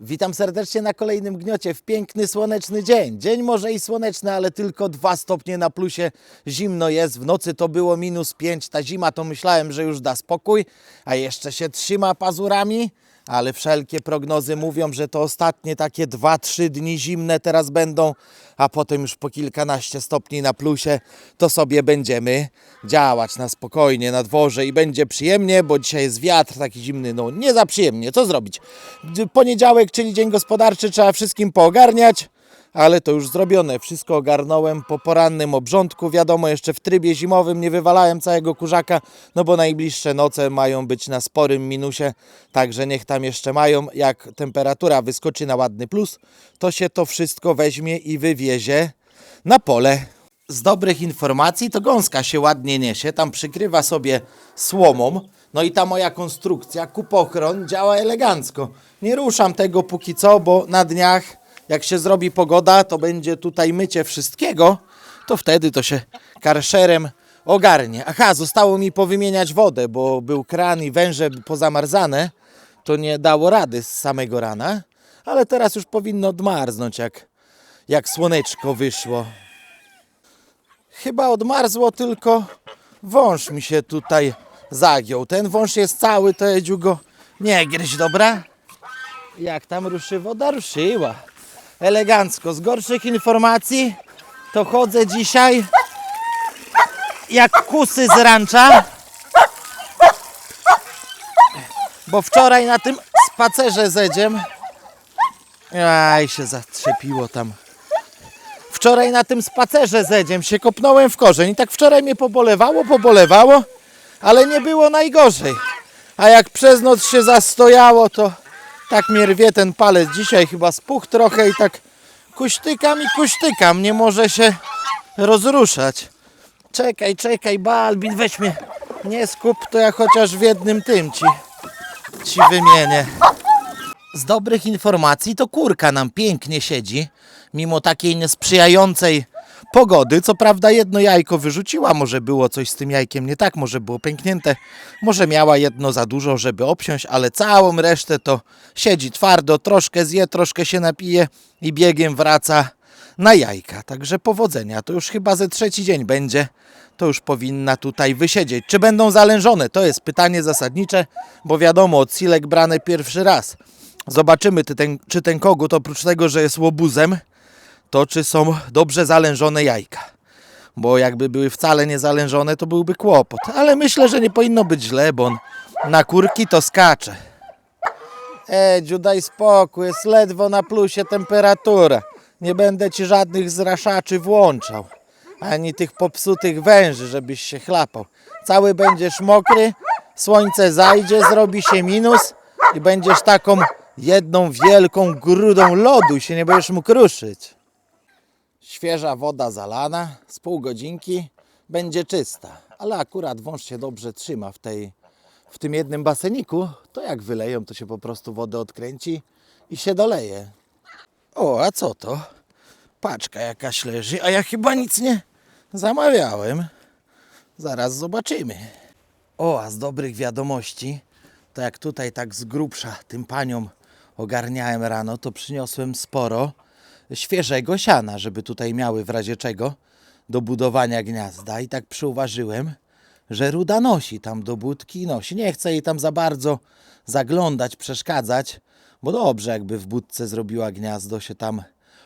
Witam serdecznie na kolejnym gniocie w piękny, słoneczny dzień. Dzień może i słoneczny, ale tylko 2 stopnie na plusie. Zimno jest, w nocy to było minus 5. Ta zima to myślałem, że już da spokój, a jeszcze się trzyma pazurami. Ale wszelkie prognozy mówią, że to ostatnie takie 2-3 dni zimne teraz będą, a potem już po kilkanaście stopni na plusie to sobie będziemy działać na spokojnie na dworze i będzie przyjemnie, bo dzisiaj jest wiatr taki zimny, no nie za przyjemnie. Co zrobić? Poniedziałek, czyli dzień gospodarczy, trzeba wszystkim poogarniać, ale to już zrobione. Wszystko ogarnąłem po porannym obrządku. Wiadomo, jeszcze w trybie zimowym nie wywalałem całego kurzaka, no bo najbliższe noce mają być na sporym minusie, także niech tam jeszcze mają. Jak temperatura wyskoczy na ładny plus, to się to wszystko weźmie i wywiezie na pole. Z dobrych informacji to gąska się ładnie niesie, tam przykrywa sobie słomą. No i ta moja konstrukcja, kupochron, działa elegancko. Nie ruszam tego póki co, bo na dniach, jak się zrobi pogoda, to będzie tutaj mycie wszystkiego, to wtedy to się karszerem ogarnie. Aha, zostało mi powymieniać wodę, bo był kran i węże pozamarzane, to nie dało rady z samego rana, ale teraz już powinno odmarznąć, jak, jak słoneczko wyszło. Chyba odmarzło tylko wąż mi się tutaj zagiął. Ten wąż jest cały, to Edziu go nie gryź, dobra? Jak tam ruszy woda? Ruszyła. Elegancko. Z gorszych informacji to chodzę dzisiaj jak kusy z rancza. Bo wczoraj na tym spacerze z Edziem Aj, się zatrzepiło tam. Wczoraj na tym spacerze z Edziem się kopnąłem w korzeń i tak wczoraj mnie pobolewało, pobolewało, ale nie było najgorzej. A jak przez noc się zastojało, to tak mnie rwie ten palec. Dzisiaj chyba spuch trochę i tak kuśtykam i kuśtykam. Nie może się rozruszać. Czekaj, czekaj, Balbin, weź mnie. Nie skup, to ja chociaż w jednym tym ci, ci wymienię. Z dobrych informacji to kurka nam pięknie siedzi, mimo takiej niesprzyjającej pogody. Co prawda jedno jajko wyrzuciła, może było coś z tym jajkiem nie tak, może było pęknięte, może miała jedno za dużo, żeby obsiąść, ale całą resztę to siedzi twardo, troszkę zje, troszkę się napije i biegiem wraca na jajka. Także powodzenia, to już chyba ze trzeci dzień będzie, to już powinna tutaj wysiedzieć. Czy będą zalężone? To jest pytanie zasadnicze, bo wiadomo, odsilek brany pierwszy raz. Zobaczymy, czy ten, czy ten kogut oprócz tego, że jest łobuzem, to czy są dobrze zalężone jajka. Bo jakby były wcale nie zalężone, to byłby kłopot. Ale myślę, że nie powinno być źle, bo on na kurki to skacze. Edziu, daj spokój, jest ledwo na plusie temperatura. Nie będę ci żadnych zraszaczy włączał. Ani tych popsutych węży, żebyś się chlapał. Cały będziesz mokry, słońce zajdzie, zrobi się minus i będziesz taką jedną wielką grudą lodu się nie będziesz mógł ruszyć. Świeża woda zalana, z pół godzinki będzie czysta. Ale akurat wąż się dobrze trzyma w, tej, w tym jednym baseniku. To jak wyleją, to się po prostu wodę odkręci i się doleje. O, a co to? Paczka jakaś leży, a ja chyba nic nie zamawiałem. Zaraz zobaczymy. O, a z dobrych wiadomości, to jak tutaj tak z grubsza tym paniom ogarniałem rano, to przyniosłem sporo świeżego siana, żeby tutaj miały w razie czego do budowania gniazda. I tak przyuważyłem, że ruda nosi tam do budki nosi. Nie chcę jej tam za bardzo zaglądać, przeszkadzać, bo dobrze jakby w budce zrobiła gniazdo, się tam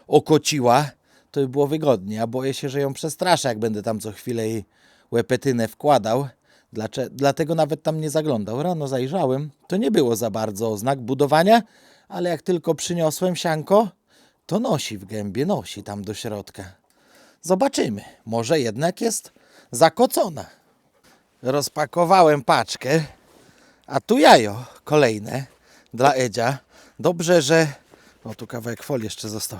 okociła, to by było wygodnie. A boję się, że ją przestraszę, jak będę tam co chwilę jej łepetynę wkładał. Dlacze- Dlatego nawet tam nie zaglądał. Rano zajrzałem, to nie było za bardzo oznak budowania, ale jak tylko przyniosłem sianko, to nosi w gębie, nosi tam do środka. Zobaczymy, może jednak jest zakocona. Rozpakowałem paczkę, a tu jajo kolejne dla Edzia. Dobrze, że. O, tu kawałek folii jeszcze został.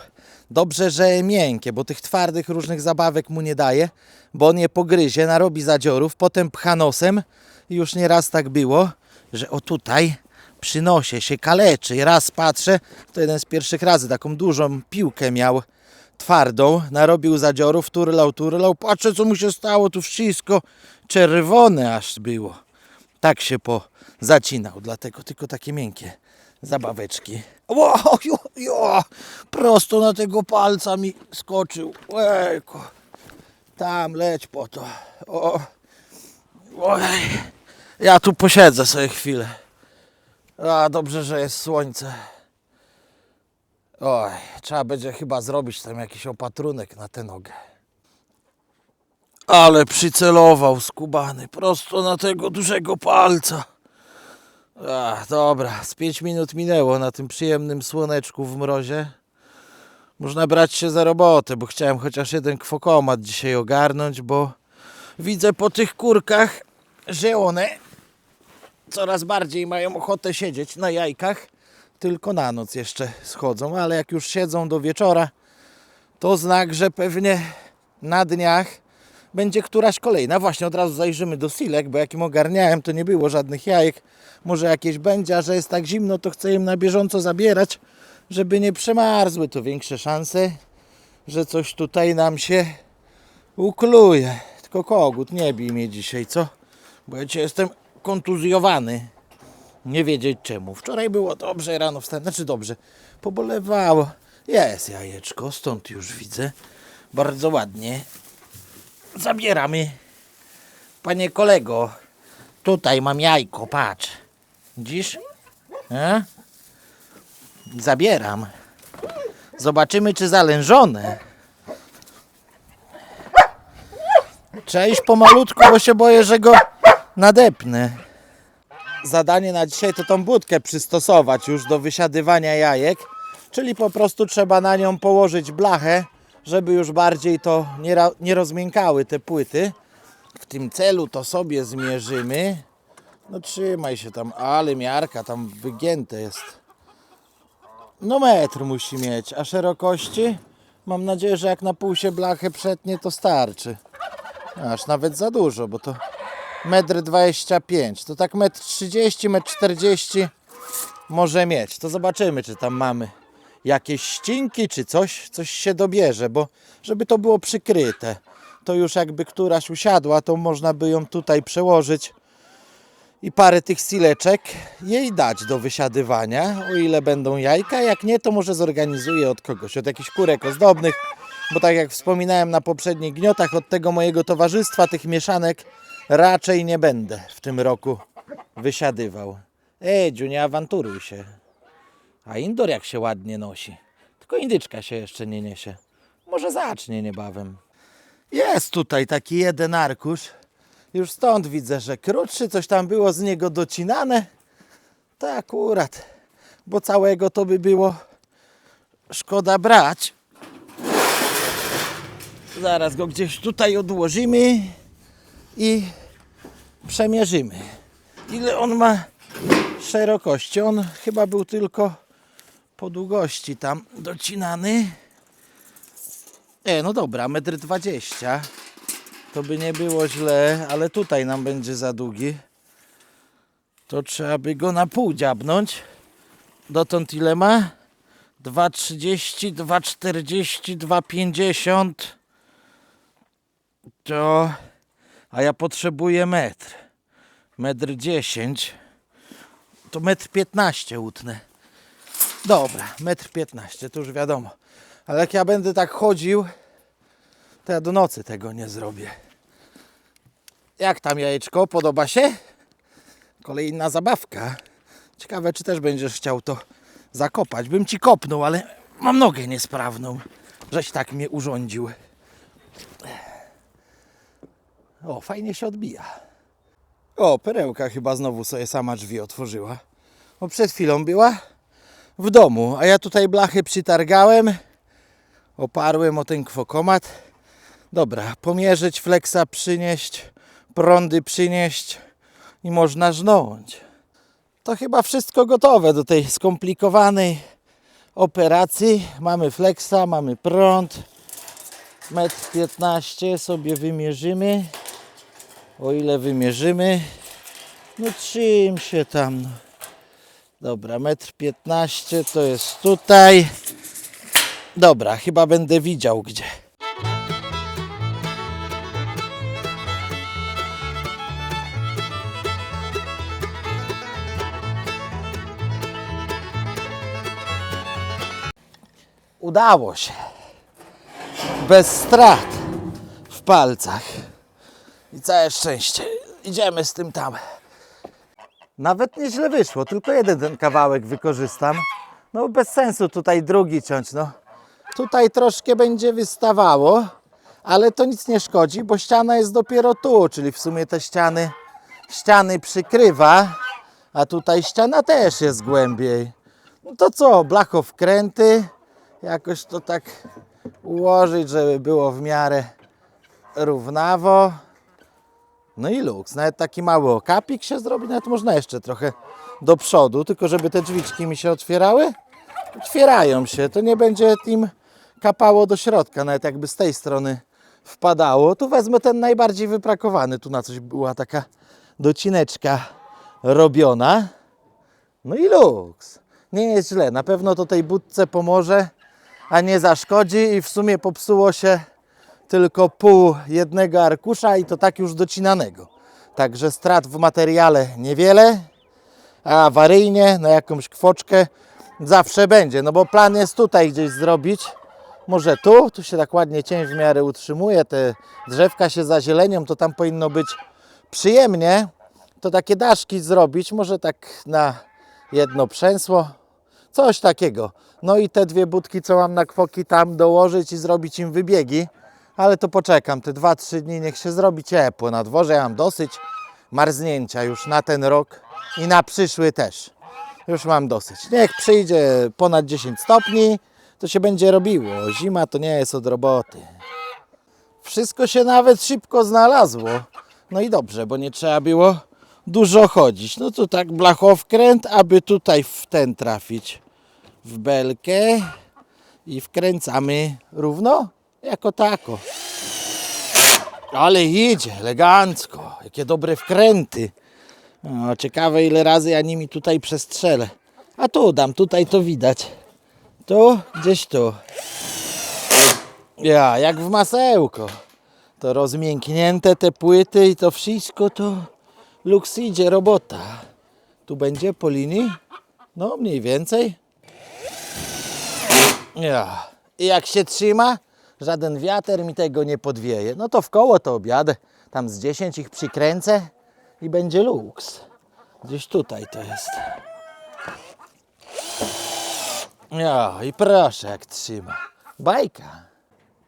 Dobrze, że miękkie, bo tych twardych różnych zabawek mu nie daje, bo on je pogryzie, narobi zadziorów, potem pcha nosem. Już nieraz tak było, że o tutaj przy nosie się kaleczy. I raz patrzę, to jeden z pierwszych razy taką dużą piłkę miał twardą, narobił zadziorów, turlał, turlał. Patrzę, co mu się stało, tu wszystko czerwone aż było. Tak się po zacinał, dlatego tylko takie miękkie zabaweczki. Ło, jo, jo, prosto na tego palca mi skoczył. Ojku. Tam leć po to. O. Ja tu posiedzę sobie chwilę. A dobrze, że jest słońce. Oj, trzeba będzie chyba zrobić tam jakiś opatrunek na tę nogę. Ale przycelował skubany prosto na tego dużego palca. Ach, dobra, z 5 minut minęło na tym przyjemnym słoneczku w mrozie. Można brać się za robotę, bo chciałem chociaż jeden kwokomat dzisiaj ogarnąć, bo widzę po tych kurkach, że one coraz bardziej mają ochotę siedzieć na jajkach. Tylko na noc jeszcze schodzą, ale jak już siedzą do wieczora, to znak, że pewnie na dniach będzie któraś kolejna. Właśnie od razu zajrzymy do silek, bo jak im ogarniałem, to nie było żadnych jajek. Może jakieś będzie, a że jest tak zimno, to chcę im na bieżąco zabierać, żeby nie przemarzły. To większe szanse, że coś tutaj nam się ukluje. Tylko kogut, nie bij mnie dzisiaj, co? Bo ja dzisiaj jestem kontuzjowany. Nie wiedzieć czemu. Wczoraj było dobrze, rano wstałem, znaczy dobrze, pobolewało. Jest jajeczko, stąd już widzę. Bardzo ładnie. Zabieramy. Panie kolego, tutaj mam jajko, patrz. Widzisz? E? Zabieram. Zobaczymy, czy zalężone. Iść pomalutku, bo się boję, że go nadepnę. Zadanie na dzisiaj to tą budkę przystosować już do wysiadywania jajek, czyli po prostu trzeba na nią położyć blachę, żeby już bardziej to nie, nie rozmiękały te płyty. W tym celu to sobie zmierzymy. No trzymaj się tam, ale miarka tam wygięte jest. No metr musi mieć, a szerokości? Mam nadzieję, że jak na pół się blachę przetnie, to starczy. Aż nawet za dużo, bo to metr 25. To tak metr 30, metr 40 może mieć. To zobaczymy, czy tam mamy jakieś ścinki, czy coś, coś się dobierze, bo żeby to było przykryte. To już jakby któraś usiadła, to można by ją tutaj przełożyć i parę tych sileczek jej dać do wysiadywania, o ile będą jajka. Jak nie, to może zorganizuję od kogoś, od jakichś kurek ozdobnych, bo tak jak wspominałem na poprzednich gniotach, od tego mojego towarzystwa tych mieszanek raczej nie będę w tym roku wysiadywał. Edziu, nie awanturuj się. A indor jak się ładnie nosi. Tylko indyczka się jeszcze nie niesie. Może zacznie niebawem. Jest tutaj taki jeden arkusz. Już stąd widzę, że krótszy, coś tam było z niego docinane. To akurat, bo całego to by było szkoda brać. Zaraz go gdzieś tutaj odłożymy i przemierzymy. Ile on ma szerokości? On chyba był tylko po długości tam docinany. E, no dobra, metr dwadzieścia. To by nie było źle, ale tutaj nam będzie za długi. To trzeba by go na pół dziabnąć. Dotąd ile ma? 2,30, 2,40, 2,50. To... A ja potrzebuję metr. Metr 10. To metr 15 utnę. Dobra, metr 15, to już wiadomo. Ale jak ja będę tak chodził, to ja do nocy tego nie zrobię. Jak tam jajeczko? Podoba się? Kolejna zabawka. Ciekawe, czy też będziesz chciał to zakopać. Bym ci kopnął, ale mam nogę niesprawną. Żeś tak mnie urządził. O, fajnie się odbija. O, perełka chyba znowu sobie sama drzwi otworzyła. Bo przed chwilą była w domu, a ja tutaj blachy przytargałem. Oparłem o ten kwokomat. Dobra, pomierzyć, fleksa przynieść, prądy przynieść i można żnąć. To chyba wszystko gotowe do tej skomplikowanej operacji. Mamy fleksa, mamy prąd. Metr 15 sobie wymierzymy. O ile wymierzymy. No czym się tam. Dobra, metr 15 to jest tutaj. Dobra, chyba będę widział gdzie. Udało się. Bez strat w palcach. I całe szczęście. Idziemy z tym tam. Nawet nieźle wyszło, tylko jeden ten kawałek wykorzystam. No bez sensu tutaj drugi ciąć, no. Tutaj troszkę będzie wystawało, ale to nic nie szkodzi, bo ściana jest dopiero tu, czyli w sumie te ściany, ściany przykrywa, a tutaj ściana też jest głębiej. No to co, blachowkręty, jakoś to tak ułożyć, żeby było w miarę równawo. No i luks, nawet taki mały okapik się zrobi, nawet można jeszcze trochę do przodu, tylko żeby te drzwiczki mi się otwierały. Otwierają się, to nie będzie im kapało do środka, nawet jakby z tej strony wpadało. Tu wezmę ten najbardziej wyprakowany, tu na coś była taka docineczka robiona. No i luks. Nie jest źle, na pewno to tej budce pomoże, a nie zaszkodzi i w sumie popsuło się tylko pół jednego arkusza i to tak już docinanego. Także strat w materiale niewiele, a awaryjnie na jakąś kwoczkę zawsze będzie. No bo plan jest tutaj gdzieś zrobić. Może tu, tu się tak ładnie cień w miarę utrzymuje, te drzewka się zazielenią, to tam powinno być przyjemnie. To takie daszki zrobić, może tak na jedno przęsło, coś takiego. No i te dwie budki, co mam na kwoki tam dołożyć i zrobić im wybiegi, ale to poczekam, te 2-3 dni niech się zrobi ciepło na dworze, ja mam dosyć marznięcia już na ten rok i na przyszły też. Już mam dosyć. Niech przyjdzie ponad 10 stopni, to się będzie robiło. Zima to nie jest od roboty. Wszystko się nawet szybko znalazło. No i dobrze, bo nie trzeba było dużo chodzić. No to tak blachowkręt, aby tutaj w ten trafić. W belkę i wkręcamy równo, jako tako. Ale idzie, elegancko. Jakie dobre wkręty. No, ciekawe ile razy ja nimi tutaj przestrzelę. A tu dam, tutaj to widać. Tu, gdzieś tu. Ja, jak w masełko. To rozmięknięte te płyty i to wszystko to luks idzie, robota. Tu będzie po linii? No, mniej więcej. Ja. I jak się trzyma, żaden wiater mi tego nie podwieje. No to w koło to objadę. Tam z 10 ich przykręcę i będzie luks. Gdzieś tutaj to jest. Ja, i proszę jak trzyma. Bajka.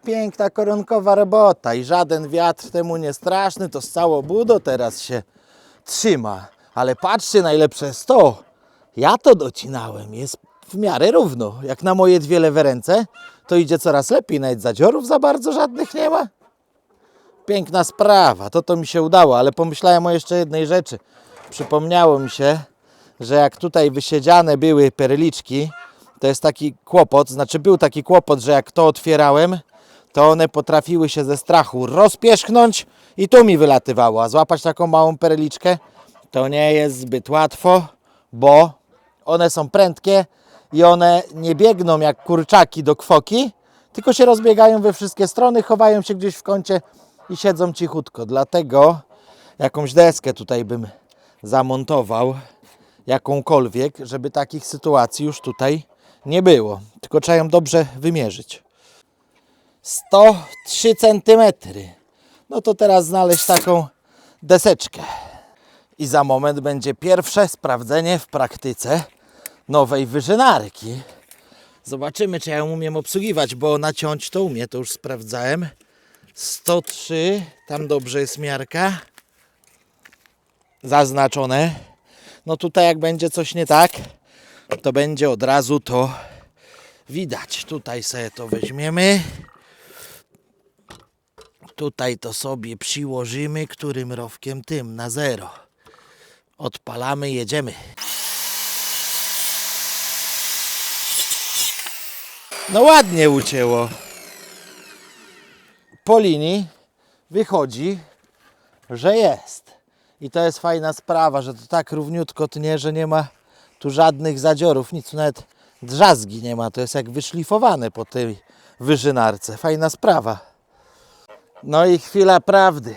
Piękna koronkowa robota i żaden wiatr temu nie straszny, to z całą budo teraz się trzyma. Ale patrzcie, najlepsze jest to. Ja to docinałem, jest w miarę równo. Jak na moje dwie lewe ręce, to idzie coraz lepiej, nawet zadziorów za bardzo żadnych nie ma. Piękna sprawa, to to mi się udało, ale pomyślałem o jeszcze jednej rzeczy. Przypomniało mi się, że jak tutaj wysiedziane były perliczki, to jest taki kłopot, znaczy był taki kłopot, że jak to otwierałem, to one potrafiły się ze strachu rozpierzchnąć i tu mi wylatywało, a złapać taką małą perliczkę to nie jest zbyt łatwo, bo one są prędkie i one nie biegną jak kurczaki do kwoki, tylko się rozbiegają we wszystkie strony, chowają się gdzieś w kącie i siedzą cichutko. Dlatego jakąś deskę tutaj bym zamontował, jakąkolwiek, żeby takich sytuacji już tutaj nie było. Tylko trzeba ją dobrze wymierzyć. 103 cm. No to teraz znaleźć taką deseczkę. I za moment będzie pierwsze sprawdzenie w praktyce nowej wyżynarki. Zobaczymy, czy ja ją umiem obsługiwać, bo naciąć to umie, to już sprawdzałem. 103, tam dobrze jest miarka. Zaznaczone. No tutaj jak będzie coś nie tak, to będzie od razu to widać. Tutaj sobie to weźmiemy. Tutaj to sobie przyłożymy, którym rowkiem tym, na zero. Odpalamy, jedziemy. No ładnie ucięło. Po linii wychodzi, że jest. I to jest fajna sprawa, że to tak równiutko tnie, że nie ma tu żadnych zadziorów, nic, nawet drzazgi nie ma. To jest jak wyszlifowane po tej wyżynarce. Fajna sprawa. No i chwila prawdy.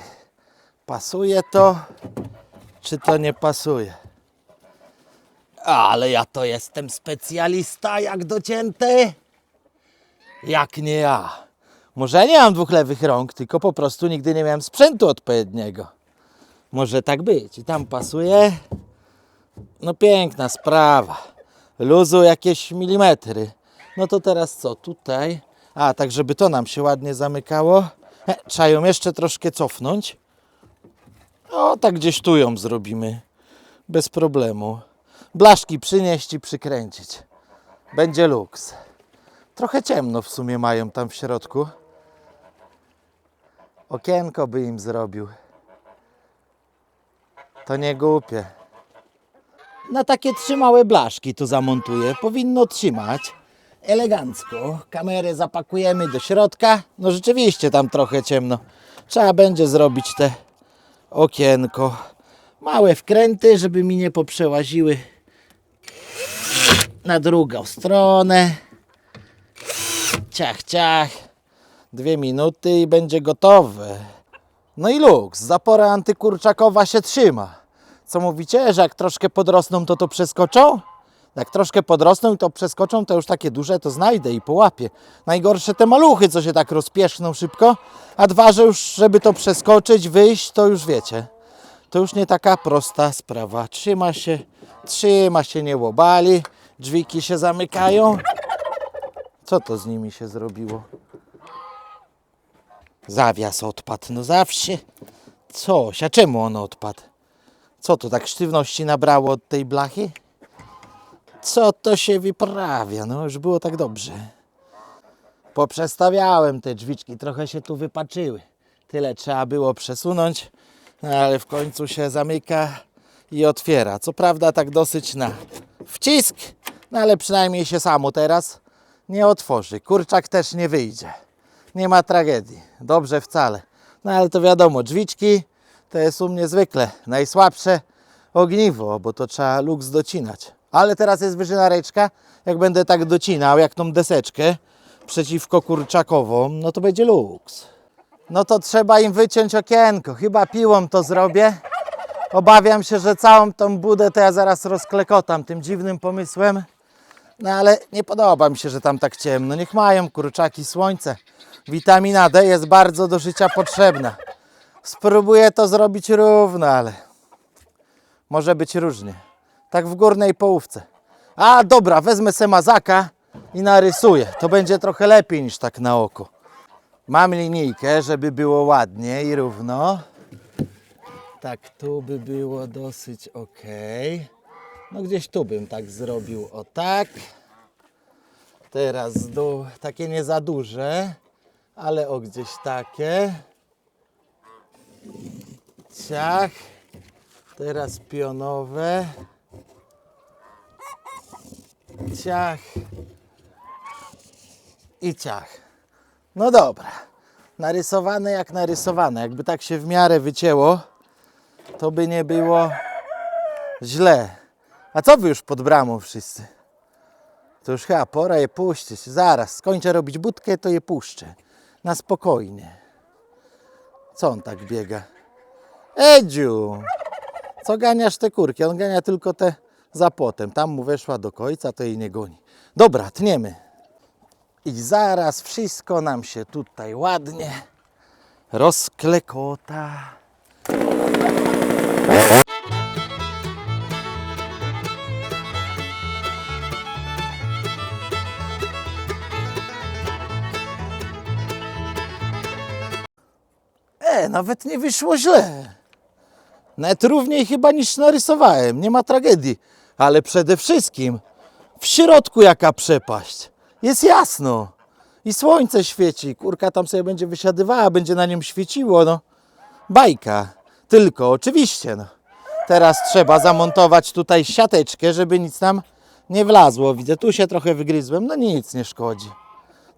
Pasuje to, czy to nie pasuje? Ale ja to jestem specjalista jak docięty. Jak nie ja. Może nie mam dwóch lewych rąk, tylko po prostu nigdy nie miałem sprzętu odpowiedniego. Może tak być. I tam pasuje. No piękna sprawa. Luzu jakieś milimetry. No to teraz co? Tutaj. A, tak żeby to nam się ładnie zamykało. E, trzeba ją jeszcze troszkę cofnąć. O, tak gdzieś tu ją zrobimy. Bez problemu. Blaszki przynieść i przykręcić. Będzie luks. Trochę ciemno w sumie mają tam w środku. Okienko by im zrobił. To nie głupie. Na takie trzy małe blaszki tu zamontuję. Powinno trzymać. Elegancko. Kamerę zapakujemy do środka. No rzeczywiście tam trochę ciemno. Trzeba będzie zrobić te okienko. Małe wkręty, żeby mi nie poprzełaziły na drugą stronę. Ciach, ciach. Dwie minuty i będzie gotowe. No i luks, zapora antykurczakowa się trzyma. Co mówicie, że jak troszkę podrosną, to to przeskoczą? Jak troszkę podrosną i to przeskoczą, to już takie duże to znajdę i połapię. Najgorsze te maluchy, co się tak rozpieszną szybko, a dwa, że już żeby to przeskoczyć, wyjść, to już wiecie. To już nie taka prosta sprawa. Trzyma się, trzyma się, nie łobali, drzwiki się zamykają. Co to z nimi się zrobiło? Zawias odpadł, no zawsze. Coś, a czemu on odpadł? Co to, tak sztywności nabrało od tej blachy? Co to się wyprawia? No już było tak dobrze. Poprzestawiałem te drzwiczki, trochę się tu wypaczyły. Tyle trzeba było przesunąć, no ale w końcu się zamyka i otwiera. Co prawda tak dosyć na wcisk, no ale przynajmniej się samo teraz nie otworzy. Kurczak też nie wyjdzie. Nie ma tragedii. Dobrze wcale. No ale to wiadomo, drzwiczki to jest u mnie zwykle najsłabsze ogniwo, bo to trzeba luks docinać. Ale teraz jest wyżyna ręczka. Jak będę tak docinał, jak tą deseczkę przeciwko kurczakową, no to będzie luks. No to trzeba im wyciąć okienko. Chyba piłą to zrobię. Obawiam się, że całą tą budę to ja zaraz rozklekotam tym dziwnym pomysłem. No ale nie podoba mi się, że tam tak ciemno. Niech mają kurczaki słońce. Witamina D jest bardzo do życia potrzebna. Spróbuję to zrobić równo, ale może być różnie. Tak w górnej połówce. A dobra, wezmę se mazaka i narysuję. To będzie trochę lepiej niż tak na oko. Mam linijkę, żeby było ładnie i równo. Tak, tu by było dosyć ok. No gdzieś tu bym tak zrobił, o tak. Teraz dół, takie nie za duże, ale o gdzieś takie. Ciach. Teraz pionowe. Ciach. I ciach. No dobra. Narysowane jak narysowane. Jakby tak się w miarę wycięło, to by nie było źle. A co wy już pod bramą wszyscy? To już chyba pora je puścić. Zaraz, skończę robić budkę, to je puszczę. Na spokojnie. Co on tak biega? Edziu! Co ganiasz te kurki? On gania tylko te za płotem. Tam mu weszła do końca, to jej nie goni. Dobra, tniemy. I zaraz wszystko nam się tutaj ładnie rozklekota. Nawet nie wyszło źle. Nawet równiej chyba niż narysowałem, nie ma tragedii. Ale przede wszystkim w środku jaka przepaść. Jest jasno. I słońce świeci. Kurka tam sobie będzie wysiadywała, będzie na nim świeciło. No. Bajka. Tylko oczywiście. No. Teraz trzeba zamontować tutaj siateczkę, żeby nic nam nie wlazło. Widzę, tu się trochę wygryzłem. No nic nie szkodzi.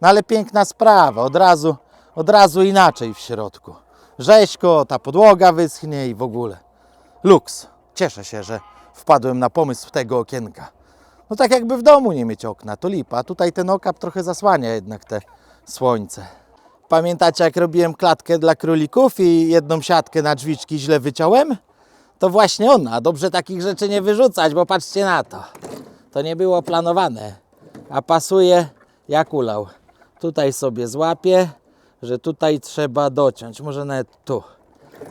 No ale piękna sprawa. Od razu, od razu inaczej w środku. Rzeźko, ta podłoga wyschnie i w ogóle. Luks. Cieszę się, że wpadłem na pomysł tego okienka. No tak jakby w domu nie mieć okna, to lipa. Tutaj ten okap trochę zasłania jednak te słońce. Pamiętacie jak robiłem klatkę dla królików i jedną siatkę na drzwiczki źle wyciąłem? To właśnie ona. Dobrze takich rzeczy nie wyrzucać, bo patrzcie na to. To nie było planowane, a pasuje jak ulał. Tutaj sobie złapię, że tutaj trzeba dociąć. Może nawet tu.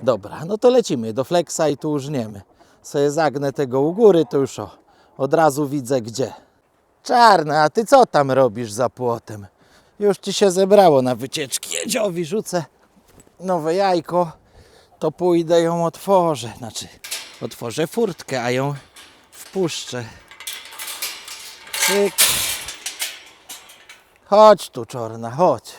Dobra, no to lecimy do flexa i tu użniemy. Sobie zagnę tego u góry, to już o, od razu widzę gdzie. Czarna, a ty co tam robisz za płotem? Już ci się zebrało na wycieczki. Jedziowi rzucę nowe jajko, to pójdę ją otworzę. Znaczy, otworzę furtkę, a ją wpuszczę. Cyk. Chodź tu, czorna, chodź.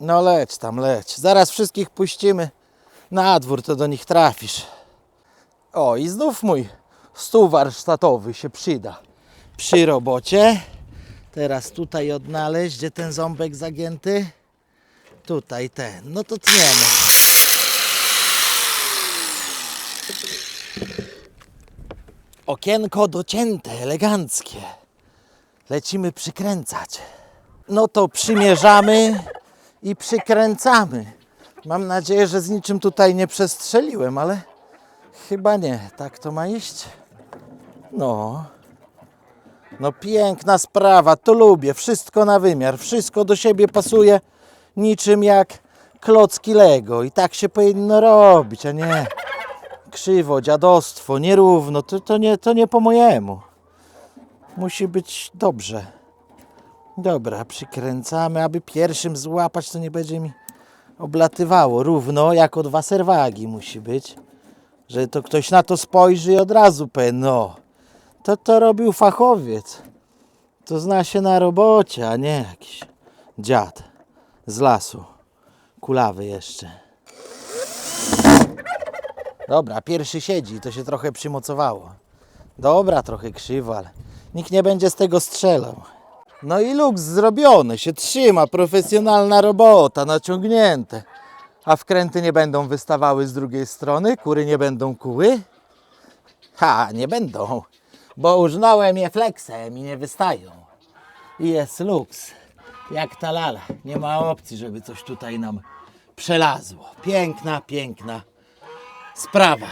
No leć tam, leć. Zaraz wszystkich puścimy na dwór, to do nich trafisz. O, i znów mój stół warsztatowy się przyda. Przy robocie. Teraz tutaj odnaleźć, gdzie ten ząbek zagięty. Tutaj ten. No to tniemy. Okienko docięte, eleganckie. Lecimy przykręcać. No to przymierzamy i przykręcamy. Mam nadzieję, że z niczym tutaj nie przestrzeliłem, ale chyba nie. Tak to ma iść? No. No piękna sprawa, to lubię. Wszystko na wymiar, wszystko do siebie pasuje niczym jak klocki Lego. I tak się powinno robić, a nie krzywo, dziadostwo, nierówno. To, to, nie, to nie po mojemu. Musi być dobrze. Dobra, przykręcamy, aby pierwszym złapać, to nie będzie mi oblatywało. Równo jak od waserwagi musi być. Że to ktoś na to spojrzy i od razu powie, no, to to robił fachowiec. To zna się na robocie, a nie jakiś dziad z lasu. Kulawy jeszcze. Dobra, pierwszy siedzi, to się trochę przymocowało. Dobra, trochę krzywo, ale nikt nie będzie z tego strzelał. No i luks zrobiony, się trzyma, profesjonalna robota, naciągnięte. A wkręty nie będą wystawały z drugiej strony, kury nie będą kuły? Ha, nie będą, bo użnąłem je flexem i nie wystają. I jest luks, jak ta lala. Nie ma opcji, żeby coś tutaj nam przelazło. Piękna, piękna sprawa.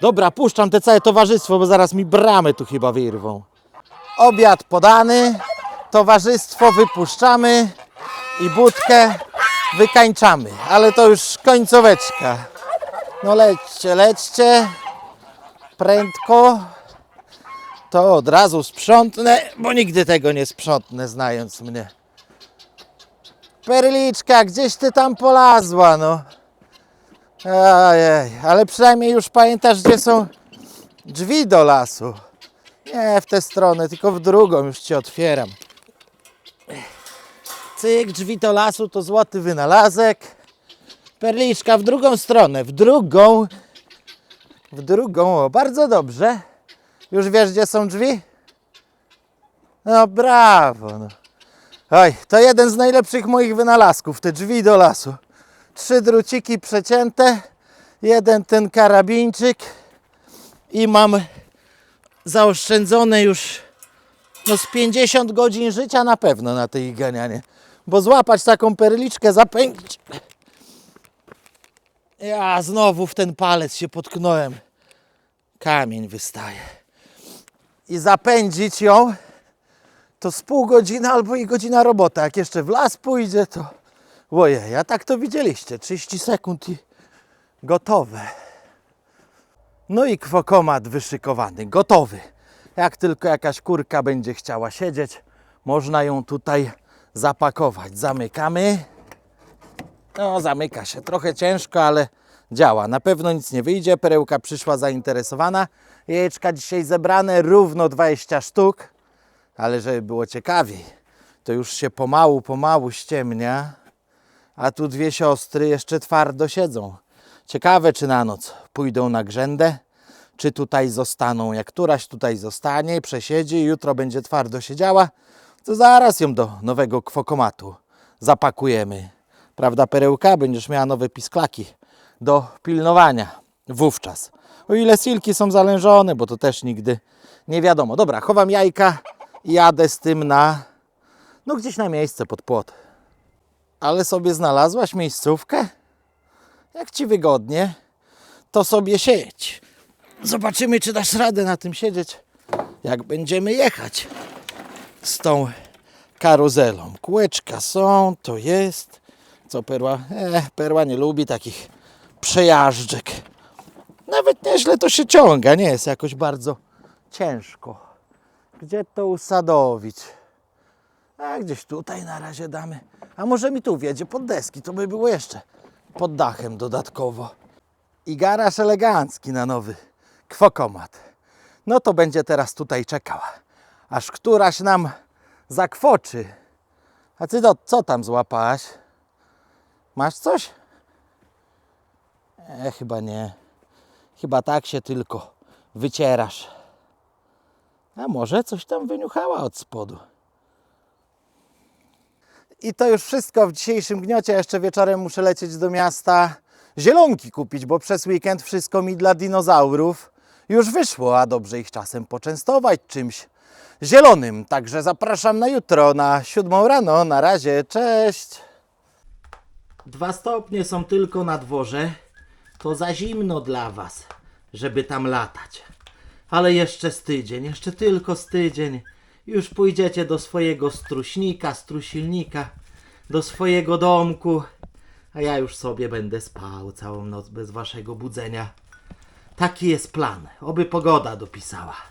Dobra, puszczam te całe towarzystwo, bo zaraz mi bramy tu chyba wyrwą. Obiad podany, towarzystwo wypuszczamy i budkę wykańczamy. Ale to już końcóweczka. No lećcie, lećcie. Prędko. To od razu sprzątnę, bo nigdy tego nie sprzątnę, znając mnie. Perliczka, gdzieś ty tam polazła, no. Ojej, ale przynajmniej już pamiętasz, gdzie są drzwi do lasu. Nie w tę stronę, tylko w drugą już ci otwieram. Cyk, drzwi do lasu to złoty wynalazek. Perliczka w drugą stronę, w drugą. W drugą, o, bardzo dobrze. Już wiesz, gdzie są drzwi? No brawo. No. Oj, to jeden z najlepszych moich wynalazków, te drzwi do lasu. Trzy druciki przecięte, jeden ten karabińczyk i mam zaoszczędzone już no z 50 godzin życia na pewno na tej ganianie. Bo złapać taką perliczkę, zapędzić. Ja znowu w ten palec się potknąłem. Kamień wystaje. I zapędzić ją to z pół godziny albo i godzina robota. Jak jeszcze w las pójdzie, to ojej, a tak to widzieliście. 30 sekund i gotowe. No i kwokomat wyszykowany, gotowy. Jak tylko jakaś kurka będzie chciała siedzieć, można ją tutaj zapakować. Zamykamy. No, zamyka się. Trochę ciężko, ale działa. Na pewno nic nie wyjdzie. Perełka przyszła zainteresowana. Jajeczka dzisiaj zebrane, równo 20 sztuk. Ale żeby było ciekawiej, to już się pomału, pomału ściemnia. A tu dwie siostry jeszcze twardo siedzą. Ciekawe, czy na noc pójdą na grzędę, czy tutaj zostaną. Jak któraś tutaj zostanie, przesiedzi i jutro będzie twardo siedziała, to zaraz ją do nowego kwokomatu zapakujemy. Prawda, perełka? Będziesz miała nowe pisklaki do pilnowania wówczas. O ile silki są zalężone, bo to też nigdy nie wiadomo. Dobra, chowam jajka i jadę z tym na, no gdzieś na miejsce pod płot. Ale sobie znalazłaś miejscówkę? Jak ci wygodnie, to sobie siedź. Zobaczymy, czy dasz radę na tym siedzieć, jak będziemy jechać z tą karuzelą. Kółeczka są, to jest. Co perła? Eh, perła nie lubi takich przejażdżek. Nawet nieźle to się ciąga, nie jest jakoś bardzo ciężko. Gdzie to usadowić? A gdzieś tutaj na razie damy. A może mi tu wjedzie pod deski, to by było jeszcze pod dachem dodatkowo. I garaż elegancki na nowy kwokomat. No to będzie teraz tutaj czekała. Aż któraś nam zakwoczy. A ty to, co tam złapałaś? Masz coś? E, chyba nie. Chyba tak się tylko wycierasz. A może coś tam wyniuchała od spodu. I to już wszystko w dzisiejszym gniocie. Jeszcze wieczorem muszę lecieć do miasta zielonki kupić, bo przez weekend wszystko mi dla dinozaurów już wyszło, a dobrze ich czasem poczęstować czymś zielonym. Także zapraszam na jutro, na siódmą rano. Na razie, cześć! Dwa stopnie są tylko na dworze. To za zimno dla Was, żeby tam latać. Ale jeszcze z tydzień, jeszcze tylko z tydzień. Już pójdziecie do swojego struśnika, strusilnika, do swojego domku. A ja już sobie będę spał całą noc bez Waszego budzenia. Taki jest plan. Oby pogoda dopisała.